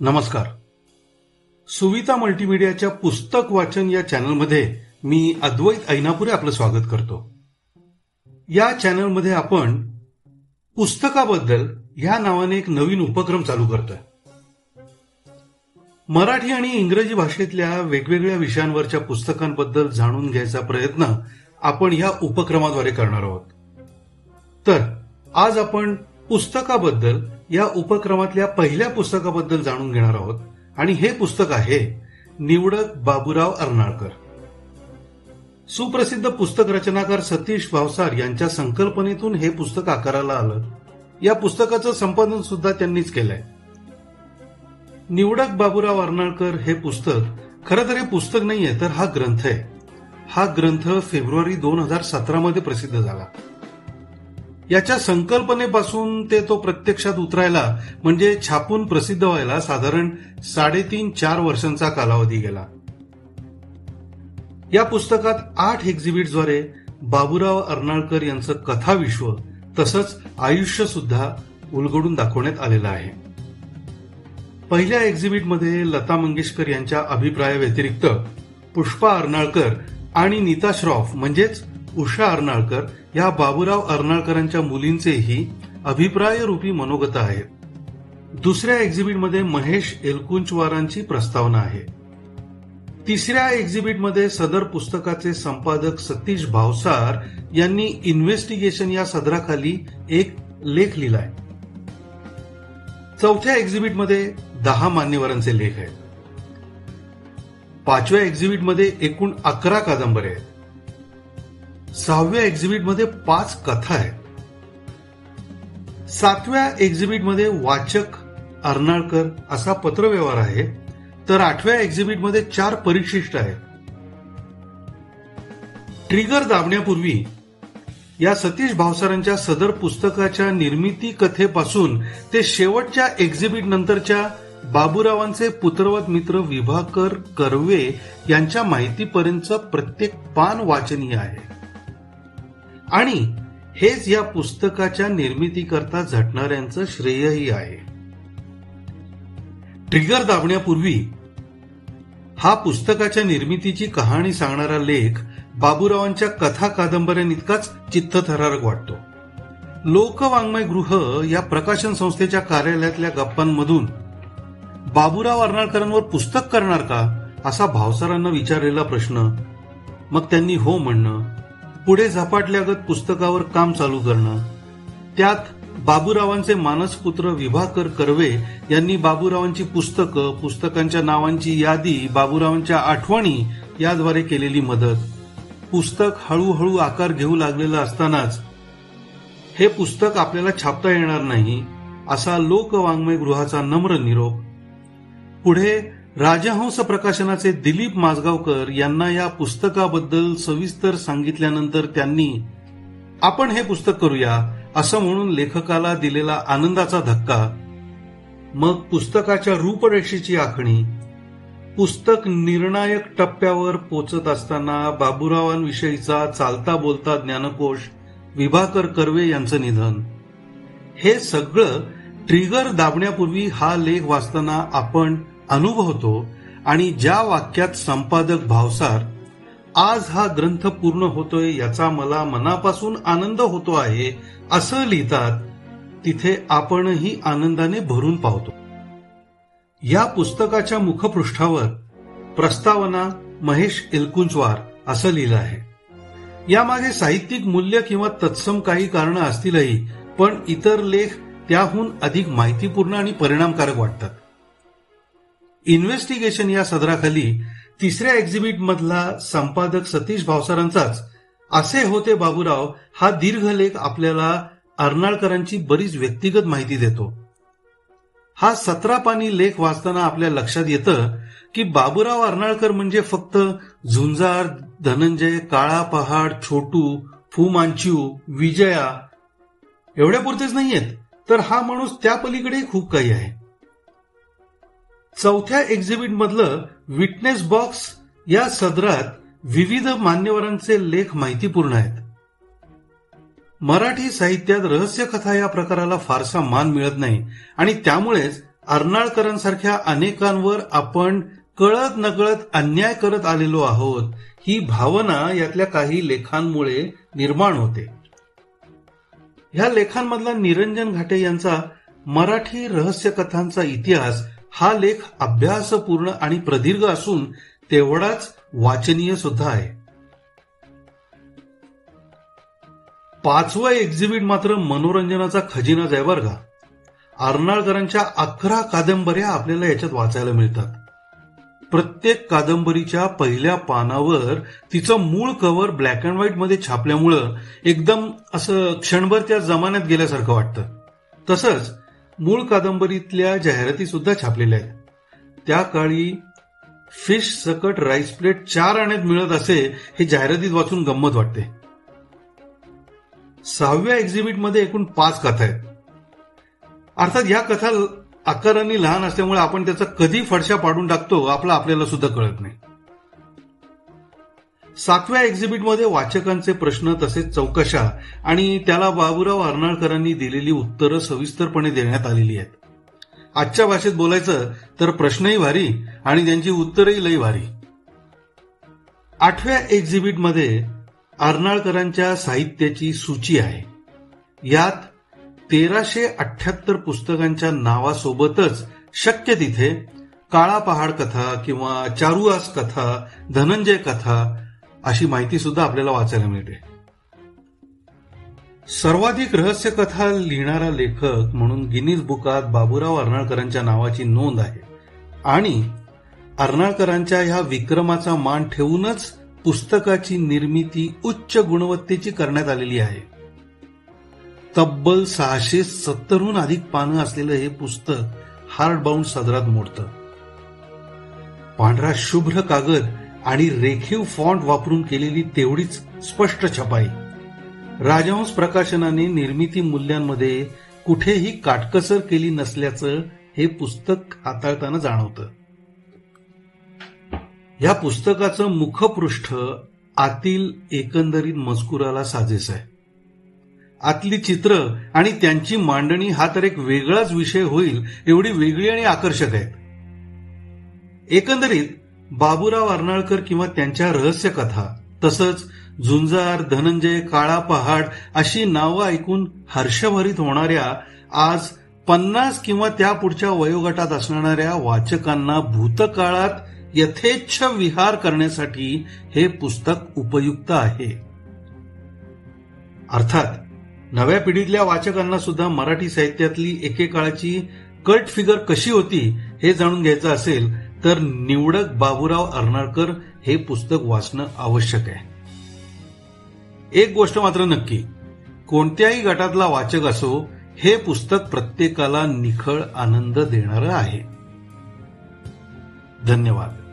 नमस्कार. सुविता मल्टीमीडियाच्या पुस्तक वाचन या चॅनलमध्ये मी अद्वैत ऐनापुरे आपलं स्वागत करतो. या चॅनलमध्ये आपण पुस्तकाबद्दल ह्या नावाने एक नवीन उपक्रम चालू करतोय. मराठी आणि इंग्रजी भाषेतल्या वेगवेगळ्या विषयांवरच्या पुस्तकांबद्दल जाणून घ्यायचा प्रयत्न आपण या उपक्रमाद्वारे करणार आहोत. तर आज आपण पुस्तकाबद्दल या उपक्रमातल्या पहिल्या पुस्तकाबद्दल जाणून घेणार आहोत. आणि हे पुस्तक आहे निवडक बाबूराव अर्नाळकर. सुप्रसिद्ध पुस्तक रचनाकार सतीश भावसार यांच्या संकल्पनेतून हे पुस्तक आकाराला आलं. या पुस्तकाचं संपादन सुद्धा त्यांनीच केलंय. निवडक बाबूराव अर्नाळकर हे पुस्तक खरं तर हे पुस्तक नाहीये तर हा ग्रंथ आहे. हा ग्रंथ फेब्रुवारी दोन हजार सतरा मध्ये प्रसिद्ध झाला. याच्या संकल्पनेपासून ते तो प्रत्यक्षात उतरायला म्हणजे छापून प्रसिद्ध व्हायला साधारण साडेतीन चार वर्षांचा कालावधी गेला. या पुस्तकात आठ एक्झिबिटद्वारे बाबूराव अर्नाळकर यांचं कथाविश्व तसंच आयुष्य सुद्धा उलगडून दाखवण्यात आलेलं आहे. पहिल्या एक्झिबिटमध्ये लता मंगेशकर यांच्या अभिप्राया व्यतिरिक्त पुष्पा अर्नाळकर आणि नीता श्रॉफ म्हणजेच उषा अर्नाळकर या बाबूराव अर्नाळकरांच्या मुलींचेही अभिप्राय रूपी मनोगत आहेत दुसऱ्या एक्झिबिटमध्ये महेश एलकुंचवारांची प्रस्तावना आहे. तिसऱ्या एक्झिबिटमध्ये सदर पुस्तकाचे संपादक सतीश भावसार यांनी इन्व्हेस्टिगेशन या सदराखाली एक लेख लिहिलाय. चौथ्या एक्झिबिटमध्ये दहा मान्यवरांचे लेख आहेत. पाचव्या एक्झिबिटमध्ये एकूण अकरा कादंबऱ्या आहेत. सहाव्या एक्झिबिटमध्ये पाच कथा आहेत. सातव्या एक्झिबिटमध्ये वाचक अर्नाळकर असा पत्रव्यवहार आहे. तर आठव्या एक्झिबिटमध्ये चार परिशिष्ट आहेत. ट्रिगर दाबण्यापूर्वी या सतीश भावसारांच्या सदर पुस्तकाच्या निर्मिती कथेपासून ते शेवटच्या एक्झिबिट नंतरच्या बाबूरावांचे पुत्रवत मित्र विभाकर कर्वे यांच्या माहितीपर्यंतचं प्रत्येक पान वाचनीय आहे. आणि हेच या पुस्तकाच्या निर्मितीकरता झटणाऱ्यांचं श्रेयही आहे. ट्रिगर दाबण्यापूर्वी हा पुस्तकाच्या निर्मितीची कहाणी सांगणारा लेख बाबूरावांच्या कथा कादंबऱ्यांइतकाच चित्तथरारक वाटतो. लोकवाङ्मय गृह या प्रकाशन संस्थेच्या कार्यालयातल्या गप्पांमधून बाबूराव अर्नाळकरांवर पुस्तक करणार का? असा भावसारांना विचारलेला प्रश्न मग त्यांनी हो म्हणणं पुढे झपाटल्यागत पुस्तकावर काम चालू करणं. त्यात बाबूरावांचे मानसपुत्र विभाकर कर्वे यांनी बाबूरावांची पुस्तकं पुस्तकांच्या नावांची यादी बाबूरावांच्या आठवणी याद्वारे केलेली मदत. पुस्तक हळूहळू आकार घेऊ लागलेलं असतानाच हे पुस्तक आपल्याला छापता येणार नाही असा लोकवाङ्मय गृहाचा नम्र निरोप. पुढे राजहंस प्रकाशनाचे दिलीप माजगावकर यांना या पुस्तकाबद्दल सविस्तर सांगितल्यानंतर त्यांनी आपण हे पुस्तक करूया असं म्हणून लेखकाला दिलेला आनंदाचा धक्का. मग पुस्तकाच्या रूपरेषेची आखणी पुस्तक निर्णायक टप्प्यावर पोचत असताना बाबुरावांविषयीचा चालता बोलता ज्ञानकोश विभाकर कर्वे यांचं निधन. हे सगळं ट्रिगर दाबण्यापूर्वी हा लेख वाचताना आपण अनुभवतो आणि ज्या वाक्यात संपादक भावसार आज हा ग्रंथ पूर्ण होतोय याचा मला मनापासून आनंद होतो आहे असं लिहितात तिथे आपणही आनंदाने भरून पावतो. या पुस्तकाच्या मुखपृष्ठावर प्रस्तावना महेश एलकुंचवार असं लिहिलं आहे. यामागे साहित्यिक मूल्य किंवा तत्सम काही कारणं असतीलही पण इतर लेख त्याहून अधिक माहितीपूर्ण आणि परिणामकारक वाटतात. इन्व्हेस्टिगेशन या सदराखाली तिसऱ्या एक्झिबिट मधला संपादक सतीश भावसारांचाच असे होते बाबूराव हा दीर्घ लेख आपल्याला अर्नाळकरांची बरीच व्यक्तिगत माहिती देतो. हा सतरा पानी लेख वाचताना आपल्या लक्षात येतं की बाबूराव अर्नाळकर म्हणजे फक्त झुंजार धनंजय काळा पहाड छोटू फू मांचू विजया एवढ्या पुरतेच नाहीयेत. तर हा माणूस त्या पलीकडे खूप काही आहे. चौथ्या एक्झिबिट मधलं विटनेस बॉक्स या सदरात विविध मान्यवरांचे लेख माहितीपूर्ण आहेत. मराठी साहित्यात रहस्यकथा या प्रकाराला फारसा मान मिळत नाही आणि त्यामुळेच अर्नाळकरांसारख्या अनेकांवर आपण कळत नकळत अन्याय करत आलेलो आहोत ही भावना यातल्या काही लेखांमुळे निर्माण होते. ह्या लेखांमधला निरंजन घाटे यांचा मराठी रहस्य कथांचा इतिहास हा लेख अभ्यासपूर्ण आणि प्रदीर्घ असून तेवढाच वाचनीय सुद्धा आहे. पाचवा एक्झिबिट मात्र मनोरंजनाचा खजिनाच आहे बरं का अर्नाळकरांच्या अकरा कादंबऱ्या आपल्याला याच्यात वाचायला मिळतात. प्रत्येक कादंबरीच्या पहिल्या पानावर तिचं मूळ कव्हर ब्लॅक अँड व्हाईटमध्ये छापल्यामुळं एकदम असं क्षणभर त्या जमान्यात गेल्यासारखं वाटतं. तसंच मूळ कादंबरीतल्या जाहिराती सुद्धा छापलेल्या आहेत. त्या काळी फिश सकट राईस प्लेट चार आण्यात मिळत असे हे जाहिरातीत वाचून गंमत वाटते. सहाव्या एक्झिबिटमध्ये एकूण पाच कथा आहेत. अर्थात या कथा आकाराने लहान असल्यामुळे आपण त्याचा कधी फडशा पाडून टाकतो आपला आपल्याला सुद्धा कळत नाही. सातव्या एक्झिबिटमध्ये वाचकांचे प्रश्न तसेच चौकशा आणि त्याला बाबूराव अर्नाळकरांनी दिलेली उत्तरं सविस्तरपणे देण्यात आलेली आहेत. आजच्या भाषेत बोलायचं तर प्रश्नही भारी आणि त्यांची उत्तरही लई भारी. आठव्या एक्झिबिटमध्ये अर्नाळकरांच्या साहित्याची सूची आहे. यात तेराशे अठ्याहत्तर पुस्तकांच्या नावासोबतच शक्य तिथे काळा पहाड कथा किंवा चारुआस कथा धनंजय कथा अशी माहिती सुद्धा आपल्याला वाचायला मिळते. सर्वाधिक रहस्य कथा लिहिणारा लेखक म्हणून गिनीज बुकात बाबूराव अर्नाळकरांच्या नावाची नोंद आहे. आणि अर्नाळकरांच्या ह्या विक्रमाचा मान ठेवूनच पुस्तकाची निर्मिती उच्च गुणवत्तेची करण्यात आलेली आहे. तब्बल सहाशे सत्तरहून अधिक पानं असलेलं हे पुस्तक हार्ड बाउंड सदरात मोडतं. पांढरा शुभ्र कागद आणि रेखीव फॉन्ट वापरून केलेली तेवढीच स्पष्ट छपाई. राजहंस प्रकाशनाने निर्मिती मूल्यांमध्ये कुठेही काटकसर केली नसल्याचं हे पुस्तक हाताळताना जाणवतं. या पुस्तकाचं मुखपृष्ठ आतील एकंदरीत मजकुराला साजेस आहे. आतली चित्र आणि त्यांची मांडणी हा तर एक वेगळाच विषय होईल एवढी वेगळी आणि आकर्षक आहेत. एकंदरीत बाबूराव अर्नाळकर किंवा त्यांच्या रहस्य कथा तसंच झुंजार धनंजय काळा पहाड अशी नावं ऐकून हर्षभरीत होणाऱ्या आज पन्नास किंवा त्या पुढच्या वयोगटात असणाऱ्या वाचकांना भूतकाळात यथेच्छ विहार करण्यासाठी हे पुस्तक उपयुक्त आहे. अर्थात नव्या पिढीतल्या वाचकांना सुद्धा मराठी साहित्यातली एकेकाळची कट फिगर कशी होती हे जाणून घ्यायचं असेल तर निवडक बाबूराव अर्नाळकर हे पुस्तक वाचणं आवश्यक आहे. एक गोष्ट मात्र नक्की कोणत्याही गटातला वाचक असो हे पुस्तक प्रत्येकाला निखळ आनंद देणारं आहे. धन्यवाद.